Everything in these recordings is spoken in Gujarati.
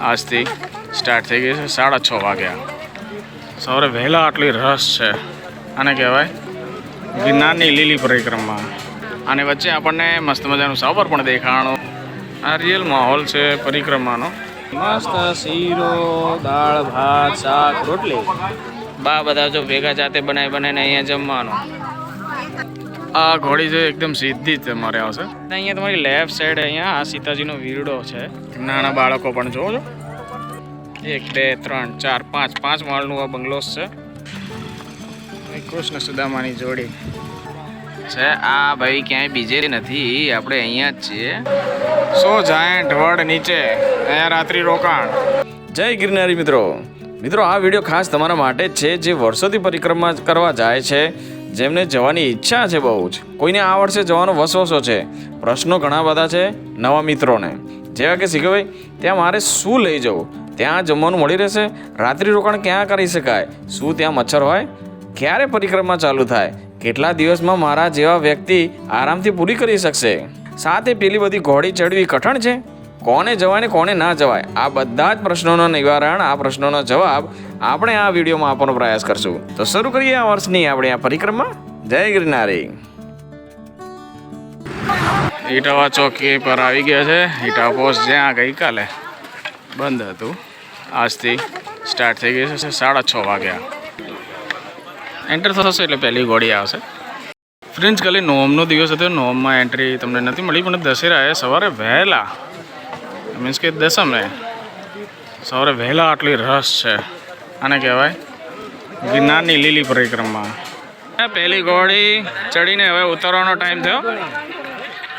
આજથી સ્ટાર્ટ થઈ ગઈ છે. સાડા છ વાગ્યા. સવારે વહેલા આટલી રસ છે. આને કહેવાય ગિરનારની લીલી પરિક્રમા. અને વચ્ચે આપણને મસ્ત મજાનું સાવર પણ દેખાણો. આ રિયલ માહોલ છે પરિક્રમાનો. મસ્ત શીરો, દાળ, ભાત, શાક, રોટલી. બા બધા જો ભેગા જાતે બનાવી બનાવીને અહીંયા જમવાનું. આ ઘોડી છે એકદમ સીધી જ તમારે આવશે. અહીંયા તમારી લેફ્ટ સાઈડ અહીંયા આ સીતાજીનો વીરડો છે. નાના બાળકો પણ જોવો છો. એક બે ત્રણ ચાર પાંચ. પાંચ માળનું આ બંગલોસ છે. કૃષ્ણ સુદામાની જોડી. છે આ ભાઈ ક્યાંય બીજે નથી. આપણે અહીંયા જ છીએ. સો જાયન્ટ વડ નીચે. અહીંયા રાત્રિ રોકાણ. જય ગિરનારી મિત્રો. મિત્રો આ વીડિયો ખાસ તમારા માટે જ છે જે વર્ષોથી પરિક્રમા કરવા જાય છે. જેમને જવાની ઈચ્છા છે બહુ જ. કોઈને આ વર્ષે જવાનો વસવસો છે. પ્રશ્નો ઘણા બધા છે નવા મિત્રોને. જેવા કે શીખભાઈ ત્યાં મારે શું લઈ જવું? ત્યાં જમવાનું મળી રહેશે? રાત્રિ રોકાણ ક્યાં કરી શકાય? શું ત્યાં મચ્છર હોય? ક્યારે પરિક્રમા ચાલુ થાય? કેટલા દિવસમાં મારા જેવા વ્યક્તિ આરામથી પૂરી કરી શકશે? સાથે પેલી બધી ઘોડી ચડવી કઠણ છે? કોને જવાય ને કોને ના જવાય? આ બધા જ પ્રશ્નોનો નિવારણ, આ પ્રશ્નોનો જવાબ આપણે આ વિડીયોમાં આપવાનો પ્રયાસ કરશું. તો શરૂ કરીએ આ વર્ષની આપણે આ પરિક્રમા. જય ગિરનારી. ઈટાવા ચોકી પર આવી ગયા છે. ઈટાવા પોસ્ટ જ્યાં ગઈકાલે બંધ હતું. આજથી સ્ટાર્ટ થઈ ગઈ છે સાડા છ વાગ્યા. એન્ટર થશે એટલે પહેલી ગોળી આવશે. ફ્રિન્જ ખાલી નોમનો દિવસ હતો. નોમમાં એન્ટ્રી તમને નથી મળી, પણ દશેરાએ સવારે વહેલા મીન્સ કે દસમે સવારે વહેલા આટલી રસ છે. આને કહેવાય ગિરનારની લીલી પરિક્રમા. પહેલી ઘોડી ચડીને હવે ઉતરવાનો ટાઈમ થયો.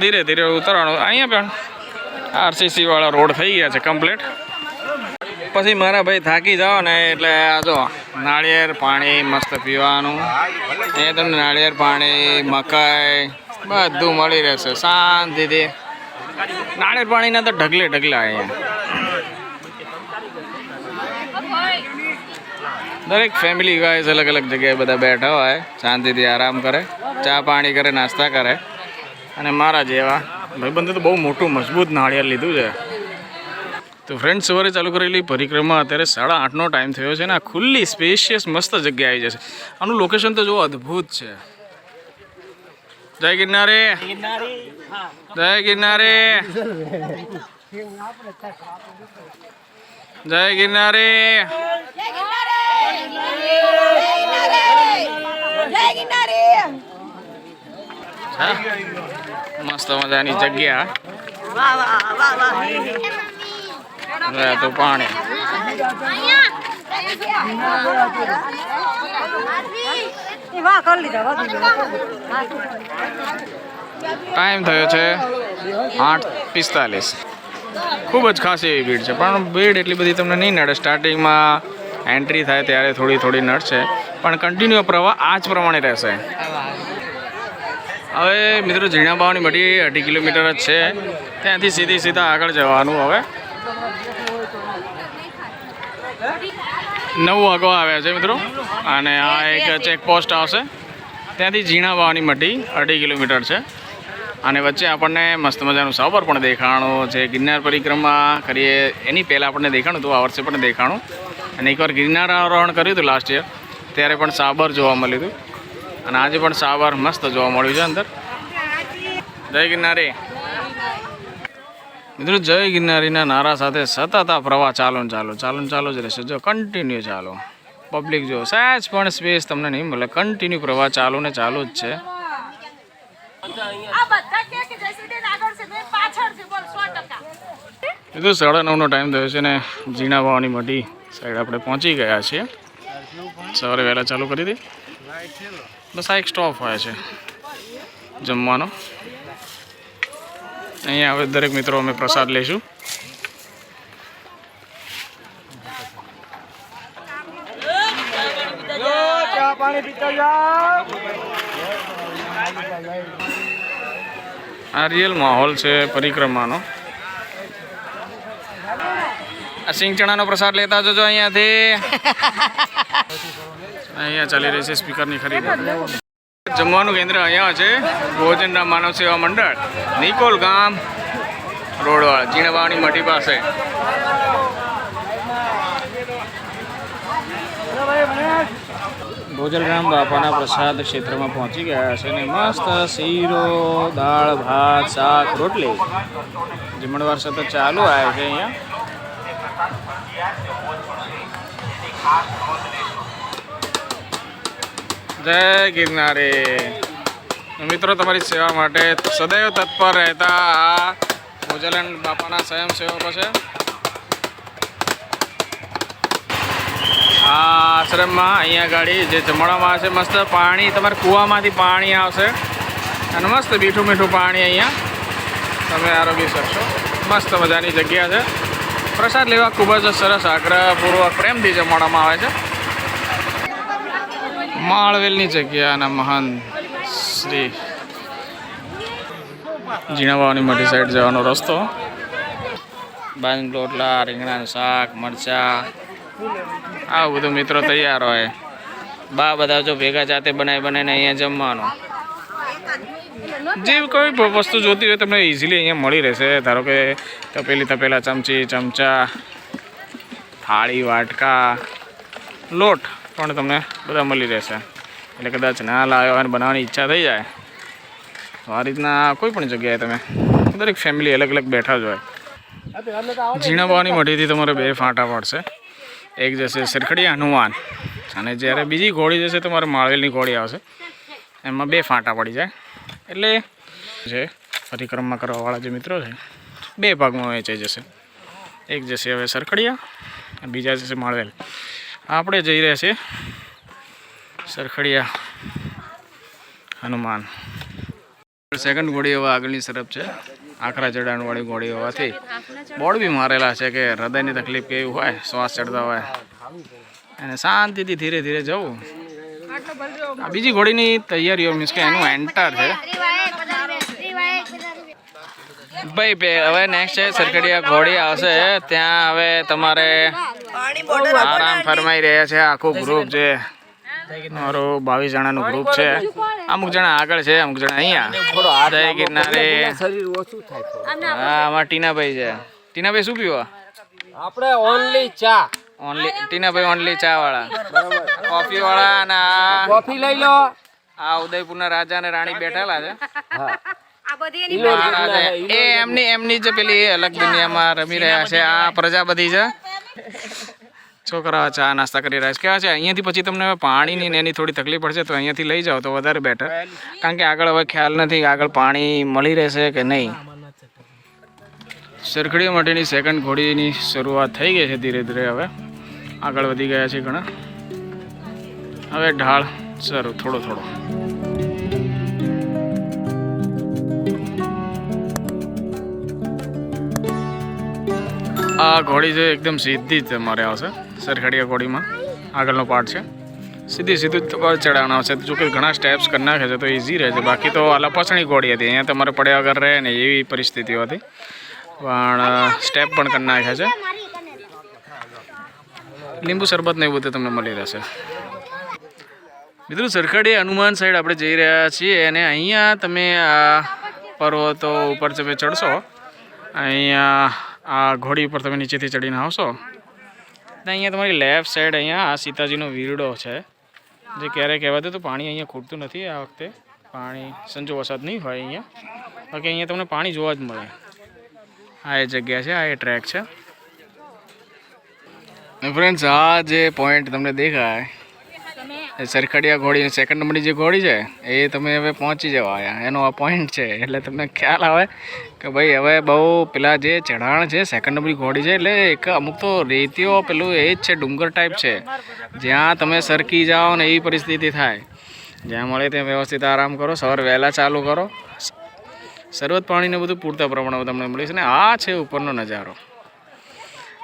ધીરે ધીરે ઉતરવાનો. અહીંયા પણ આરસીસી વાળા રોડ થઈ ગયા છે કમ્પ્લીટ. પછી મારા ભાઈ થાકી જાઓ ને એટલે આ જો નાળિયેર પાણી મસ્ત પીવાનું. એ તમને નાળિયેર પાણી, મકાઈ બધું મળી રહેશે. શાંતિથી. નાળિયેર પાણીના તો ઢગલે ઢગલા અહીંયા. દરેક ફેમિલી વાઇઝ અલગ અલગ જગ્યાએ બધા બેઠા હોય, શાંતિથી આરામ કરે, ચા પાણી કરે, નાસ્તા કરે. અને મારા જેવા, ભાઈબંધે તો બહુ મોટું મજબૂત નાળિયેર લીધું છે. તો ફ્રેન્ડ સવારે ચાલુ કરેલી પરિક્રમા અત્યારે સાડા આઠનો ટાઈમ થયો છે ને આ ખુલ્લી સ્પેશિયસ મસ્ત જગ્યા આવી જશે. આનું લોકેશન તો જો અદ્ભુત છે. જય ગિરનારે. જય ગિરનારે. જય ગિરનારે? મસ્ત મજાની જગ્યા. તો પાણી. ટાઈમ થયો છે આઠ પિસ્તાલીસ. ખૂબ જ ખાસી એવી ભીડ છે, પણ ભીડ એટલી બધી તમને નહીં નડે. સ્ટાર્ટિંગમાં એન્ટ્રી થાય ત્યારે થોડી થોડી નડશે પણ કન્ટિન્યુ પ્રવાહ આ જ પ્રમાણે રહેશે. હવે મિત્રો, ઝીણા બાવાની મઢી અઢી કિલોમીટર જ છે. ત્યાંથી સીધી સીધા આગળ જવાનું હવે. નવ આગો આવ્યા છે મિત્રો. અને આ એક ચેકપોસ્ટ આવશે. ત્યાંથી ઝીણા વાવની મઢી, અઢી કિલોમીટર છે. અને વચ્ચે આપણને મસ્ત મજાનું સાવર પણ દેખાણું છે. ગિરનાર પરિક્રમા કરીએ, એની પહેલાં આપણને દેખાણું હતું, આ વર્ષે પણ દેખાણું. અને એકવાર ગિરનાર આરોહણ કર્યું હતું લાસ્ટ યર ત્યારે પણ સાબર જોવા મળ્યું હતું. અને આજે પણ સાબર મસ્ત જોવા મળ્યું છે અંદર. જય ગિરનારી. મિત્રો જય ગિરનારીના નારા સાથે સતત આ પ્રવાહ ચાલો ને ચાલો ચાલો ને ચાલો જ રહેશે. જો કન્ટિન્યુ ચાલો. પબ્લિક જો સહેજ પણ સ્પેસ તમને નહીં મળે. કન્ટિન્યુ પ્રવાહ ચાલુ ને ચાલુ જ છે. આ બધા કે કે જયશ્રીબેન આગળ છે બેન પાછળ છે બોલ 100% એ તો સાડા નવનો ટાઈમ થયો છે ને ઝીણા ભાવની મઢી સાઈડ આપણે પહોંચી ગયા છીએ. સવારે વહેલા ચાલુ કરી દઈ બસ આ એક સ્ટોપ હોય છે જમવાનો. અહીંયા હવે દરેક મિત્રો અમે પ્રસાદ લઈશું. આ રિયલ માહોલ છે પરિક્રમાનો. આ સિંગ ચણાનો પ્રસાદ લેતા જજો અહીંયાથી. અહીંયા ચાલી રહી છે સ્પીકરની ખરીદી. જમવાનું કેન્દ્ર અહીંયા છે, ભોજનના માનવ સેવા મંડળ, નિકોલ ગામ, રોડવાળા, ઝીણવાણી મઠી પાસે. ભોજલરામ બાપાના પ્રસાદ ક્ષેત્રમાં પહોંચી ગયા છે અને મસ્ત શીરો, દાળ, ભાત, શાક, રોટલી. જમણવાર સતત ચાલુ આવે છે અહીંયા. જય ગિરનારી. મિત્રો, તમારી સેવા માટે સદૈવ તત્પર રહેતા આ ભોજલન બાપાના સ્વયંસેવકો છે. આ આશ્રમમાં અહીંયા ગાડી જે જમણવામાં આવશે મસ્ત પાણી, તમારે કૂવામાંથી પાણી આવશે. અને મસ્ત મીઠું મીઠું પાણી અહીંયા તમે આરોગી શકશો. મસ્ત મજાની જગ્યા છે. પ્રસાદ લેવા ખૂબ જ સરસ આગ્રહપૂર્વક પ્રેમથી જમાડવામાં આવે છે. માળવેલની જગ્યાના મહાન શ્રી ઝીણાવાની મોટી સાઈડ જવાનો રસ્તો. બાંધ રોટલા રીંગણાનું શાક, મરચાં, આવું બધું મિત્રો તૈયાર હોય. બા બધા જો ભેગા જાતે બનાવી બનાવીને અહીંયા જમવાનું. જે કોઈ વસ્તુ જોતી હોય તમને ઇઝીલી અહીંયા મળી રહેશે. ધારો કે તપેલી, તપેલા, ચમચી, ચમચા, થાળી, વાટકા, લોટ. પણ તમને બધા મળી રહેશે. એટલે કદાચ ના લાવ્યા બનાવવાની ઈચ્છા થઈ જાય. તો આ રીતના કોઈ પણ જગ્યાએ તમે, દરેક ફેમિલી અલગ અલગ બેઠા જ હોય. ઝીણા ભાવની મઢીથી તમારે બે ફાંટા પડશે. એક જશે સરખડી હનુમાન. અને જ્યારે બીજી ઘોડી જશે તમારે માળવેલની ઘોડી આવશે, એમાં બે ફાંટા પડી જાય. એટલે જે પરિક્રમા કરવાવાળા જે મિત્રો છે, બે ભાગમાં વહેંચાઈ જશે. એક જશે હવે સરખડિયા બીજા જશે માળવેલ. આપણે જઈ રહ્યા છીએ સરખડિયા હનુમાન. સેકન્ડ ઘોડી એવા આગળની તરફ છે. આખરા ચડાણવાળી ઘોડી હોવાથી બોર્ડ બી મારેલા છે કે હૃદયની તકલીફ કેવી હોય, શ્વાસ ચડતા હોય. અને શાંતિથી ધીરે ધીરે જવું. આ બીજી ઘોડીની તૈયારીઓ મીન્સ કે એનું એન્ટર છે. ભાઈ હવે નેક્સ્ટ છે સરખડિયા ઘોડી આવશે. ત્યાં હવે તમારે આરામ ફરમાઈ રહ્યા છે આખું ગ્રુપ છે. મારો બાવીસ જણાનું ગ્રુપ છે. અમુક જણા આગળ છે અમુક જણા અહીંયા. જય ગિરનારે. હા આમાં ટીનાભાઈ છે. ટીનાભાઈ શું પીવા? આપણે ઓનલી ચા. ઓનલી ટીનાભાઈ ઓનલી ચા વાળા કોફી વાળા અને આ કોફી લઈ લો. આ ઉદયપુરના રાજા અને રાણી બેઠેલા છે. એ એમની એમની જ પેલી અલગ દુનિયામાં રમી રહ્યા છે. આ પ્રજાપતિ છે. છોકરાઓ ચા, નાસ્તા કરી રહ્યા છે. કેવા છે? અહીંયાથી પછી તમને હવે પાણીની ને એની થોડી તકલીફ પડશે તો અહીંયાથી લઈ જાઓ તો વધારે બેટર કારણ કે આગળ હવે ખ્યાલ નથી આગળ પાણી મળી રહેશે કે નહીં. સરખડી માટેની સેકન્ડ ઘોડીની શરૂઆત થઈ ગઈ છે ધીરે ધીરે હવે. આગળ વધી ગયા છે ઘણા. હવે ઢાળ સારું થોડો થોડો. આ ઘોડી છે એકદમ સીધી જ તમારે આવશે. સરખડીયા ઘોડીમાં. આગળનો પાર્ટ છે. સીધી સીધું જ તમારે ચડાવવાનો આવશે જો કે ઘણા સ્ટેપ્સ કરી નાખે છે તો ઇઝી રહે છે. બાકી તો આ લપસણી ઘોડી હતી. અહીંયા તમારે પડ્યા વગર રહે ને એવી પરિસ્થિતિ હતી. પણ સ્ટેપ પણ કરી નાખ્યા છે. લીંબુ શરબત ને એવું બધું તમને મળી રહેશે. મિત્રો, સરખડી હનુમાન સાઈડ આપણે જઈ રહ્યા છીએ અને અહીંયા તમે આ પર્વતો ઉપર તમે ચડશો. અહીંયા આ ઘોડી ઉપર તમે નીચેથી ચડીને આવશો. તો અહીંયા તમારી લેફ્ટ સાઈડ અહીંયા આ સીતાજીનો વીરડો છે. જે ક્યારેય કહેવાતું તો પાણી અહીંયા ખૂટતું નથી આ વખતે. પાણી, સંજો વરસાદ નહીં હોય અહીંયા. બાકી અહીંયા તમને પાણી જોવા જ મળે. આ એ જગ્યા છે, આ એ ટ્રેક છે. ફ્રેન્ડ્સ આ જે પોઈન્ટ તમને દેખાય સરખડિયા ઘોડી સેકન્ડ નંબરની જે ઘોડી છે, એ તમે હવે પહોંચી જવા આવ્યા એનો આ છે, એટલે તમને ખ્યાલ આવે કે ભાઈ હવે બહુ પેલા જે ચઢાણ છે સેકન્ડ નંબરની ઘોડી છે, એટલે એક અમુક તો રેતીઓ પેલું એ જ છે, ડુંગર ટાઈપ છે. જ્યાં તમે સરકી જાઓ ને એવી પરિસ્થિતિ થાય. જ્યાં મળે ત્યાં વ્યવસ્થિત આરામ કરો, સવારે વહેલા ચાલુ કરો. શરૂઆત પાણીને બધું પૂરતા પ્રમાણમાં તમને મળી ને આ છે ઉપરનો નજારો.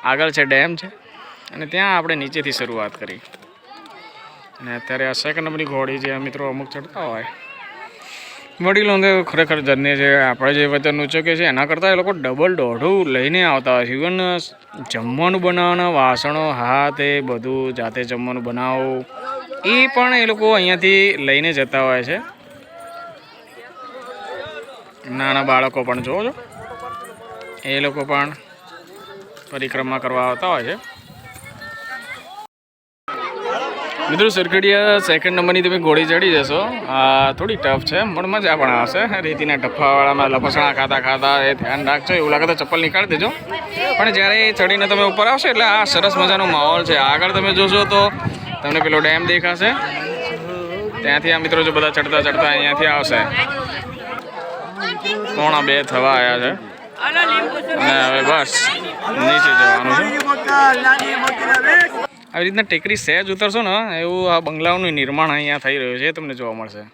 આગળ છે ડેમ છે, અને ત્યાં આપણે નીચેથી શરૂઆત કરી. અને અત્યારે આ સેકન્ડ નંબરની ઘોડી જે આ મિત્રો અમુક ચડતા હોય. વડીલો ખરેખર ધન્ય છે. આપણે જે વજન ઉચકે છે, એના કરતાં એ લોકો ડબલ દોઢું લઈને આવતા હોય છે. ઇવન જમવાનું બનાવવાના વાસણો, હાથ એ બધું જાતે જમવાનું બનાવવું એ પણ એ લોકો અહીંયાથી લઈને જતા હોય છે. નાના બાળકો પણ જોવો છો. એ લોકો પણ પરિક્રમા કરવા આવતા હોય છે. મિત્રો સરકડિયા સેકન્ડ નંબરની તમે ઘોડી ચડી જશો. થોડી ટફ છે, પણ મજા પણ આવશે. રેતીના ટફાવાળામાં લપસણા ખાતા ખાતા એ ધ્યાન રાખજો. એવું લાગે તો ચપ્પલ નીકાળી દેજો. પણ જ્યારે એ ચડીને તમે ઉપર આવશો, એટલે આ સરસ મજાનો માહોલ છે. આગળ તમે જોશો તો તમને પેલો ડેમ દેખાશે. ત્યાંથી આ મિત્રો જો બધા ચડતા ચડતા અહીંયાથી આવશે. પોણા બે થવા આવ્યા છે? અને હવે બસ નીચે જવાનું છે. આવી રીતના ટેકરી સહેજ ઉતરશો ને, એવું આ બંગલાઓનું નિર્માણ અહીંયા થઈ રહ્યું છે તમને જોવા મળશે.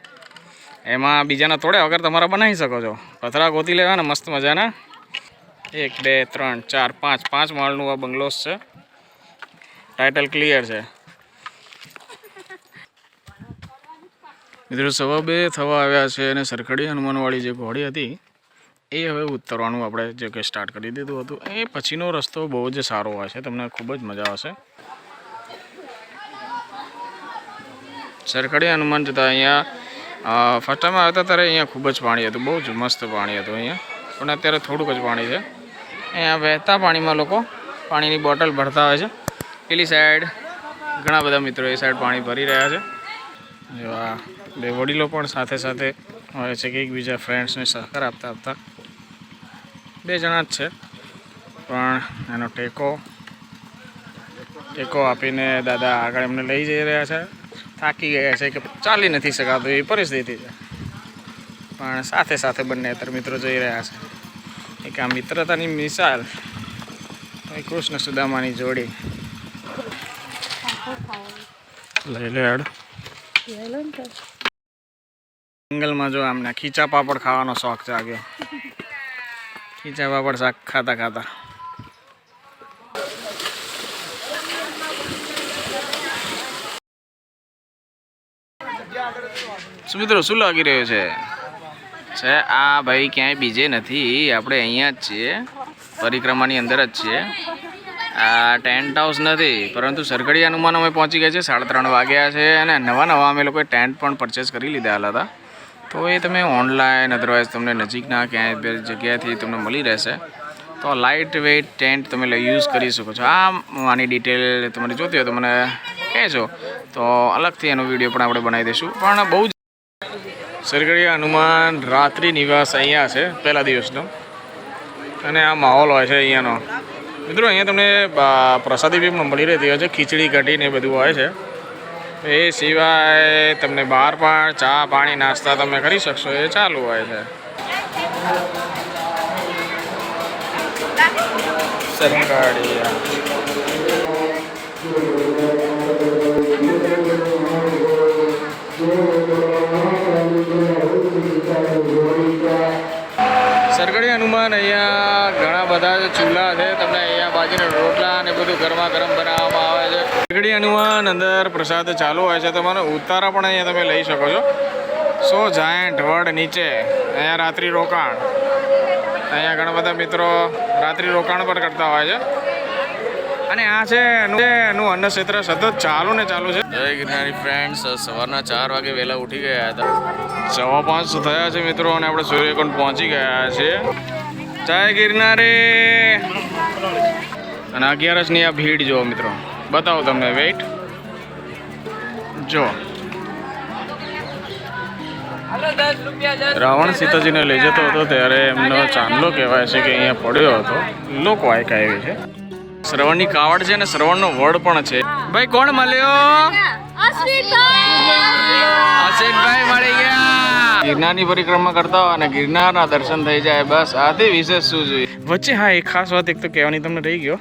એમાં બીજાના તોડ્યા વગર તમારા બનાવી શકો છો. પથરા ગોતી લેવાના, મસ્ત મજાના. એક, બે, ત્રણ, ચાર, પાંચ પાંચ માળનું આ બંગલોસ છે. ટાઇટલ ક્લિયર છે. મિત્રો, સવા બે થવા આવ્યા છે અને સરખડી હનુમાનવાળી જે ઘોડી હતી, એ હવે ઉતરવાનું આપણે જે કે સ્ટાર્ટ કરી દીધું હતું. એ પછીનો રસ્તો બહુ જ સારો હોય છે તમને ખૂબ જ મજા આવશે. સરખડી હનુમાન જતા અહીંયા ફર્સ્ટ ટાઈમ આવતા ત્યારે અહીંયા ખૂબ જ પાણી હતું, બહુ જ મસ્ત પાણી હતું અહીંયા. પણ અત્યારે થોડુંક જ પાણી છે. અહીંયા વહેતા પાણીમાં લોકો પાણીની બોટલ ભરતા હોય છે. પેલી સાઈડ ઘણા બધા મિત્રો એ સાઈડ પાણી ભરી રહ્યા છે. એવા બે વડીલો પણ સાથે સાથે હોય છે કે એકબીજા ફ્રેન્ડ્સને સહકાર આપતા આપતા. બે જણા જ છે. પણ એનો ટેકો ટેકો આપીને દાદા આગળ એમને લઈ જઈ રહ્યા છે. થાકી ગયા છે કે ચાલી નથી શકાતું એવી પરિસ્થિતિ છે. પણ સાથે સાથે બંને અત્યારે મિત્રો જઈ રહ્યા છે. એક આ મિત્રતાની મિસાલ કૃષ્ણ સુદામાની જોડી. લઈ જંગલમાં જો આમને ખીચા પાપડ ખાવાનો શોખ જાગ્યો. ખીચા પાપડ શાક ખાતા ખાતા. શું મિત્રો શું લાગી રહ્યું છે? છે, આ ભાઈ ક્યાંય બીજે નથી. આપણે અહીંયા જ છીએ. પરિક્રમાની અંદર જ છીએ. આ ટેન્ટ હાઉસ નથી, પરંતુ સરગડી હનુમાન અમે પહોંચી ગયા છે સાડા ત્રણ વાગ્યા છે અને નવા નવા અમે લોકોએ ટેન્ટ પણ પરચેસ કરી લીધા હતા. તો એ તમે ઓનલાઈન અધરવાઇઝ તમને નજીકના ક્યાંય બે જગ્યાએથી તમને મળી રહેશે. તો લાઇટ વેઇટ ટેન્ટ તમે યુઝ કરી શકો છો. આ આની ડિટેલ તમારે જોતી હોય તો મને કહેજો. તો અલગથી એનો વીડિયો પણ આપણે બનાવી દઈશું. પણ બહુ જ સરગડિયા હનુમાન રાત્રિ નિવાસ અહીંયા છે, પહેલા દિવસનો. અને આ માહોલ હોય છે અહીંયાનો. મિત્રો, અહીંયા તમને પ્રસાદી બી મળી રહેતી હોય છે, ખીચડી કઢીને બધું હોય છે. એ સિવાય તમને બહાર પણ ચા, પાણી, નાસ્તા તમે કરી શકશો, એ ચાલુ હોય છે. સરકાળિયા બધા ચૂલા છે તમને અહીંયા બાજુના રોટલા અને બધું ગરમા ગરમ બનાવવામાં આવે છે. સરગડી હનુમાન અંદર પ્રસાદ ચાલુ હોય છે તમારે ઉતારા પણ અહીંયા તમે લઈ શકો છો. સો જાયન્ટ વડ નીચે અહીંયા રાત્રિ રોકાણ. અહીંયા ઘણા બધા મિત્રો રાત્રિ રોકાણ પણ કરતા હોય છે. અને આ છે એનું એનું અન્ન ક્ષેત્ર સતત ચાલુ ને ચાલુ છે. જય ગિરનારી ફ્રેન્ડ્સ સવારના ચાર વાગે વહેલા ઉઠી ગયા હતા. સવા પાંચ થયા છે મિત્રો અને આપણે સૂર્યકુંડ પહોંચી ગયા છીએ. જય ગિરનારે. અને અગિયારસની આ ભીડ જો મિત્રો. બતાવો તમને વેઇટ જો રાવણ સીતાજીને લઈ જતો હતો ત્યારે એમનો ચાંદલો કહેવાય છે કે અહીંયા પડ્યો હતો. લોકો આયકા એવી છે. શ્રવણની કાવડ છે અને શ્રવણનો વડ પણ છે. ભાઈ કોણ મળ્યો? અશિતભાઈ મળી ગયા. ગિરનારની પરિક્રમા કરતા હોય અને ગિરનારના દર્શન થઈ જાય, બસ આથી વિશેષ શું જોઈએ? વચ્ચે હા, એક ખાસ વાત એક તો કહેવાની તમને રહી ગયો.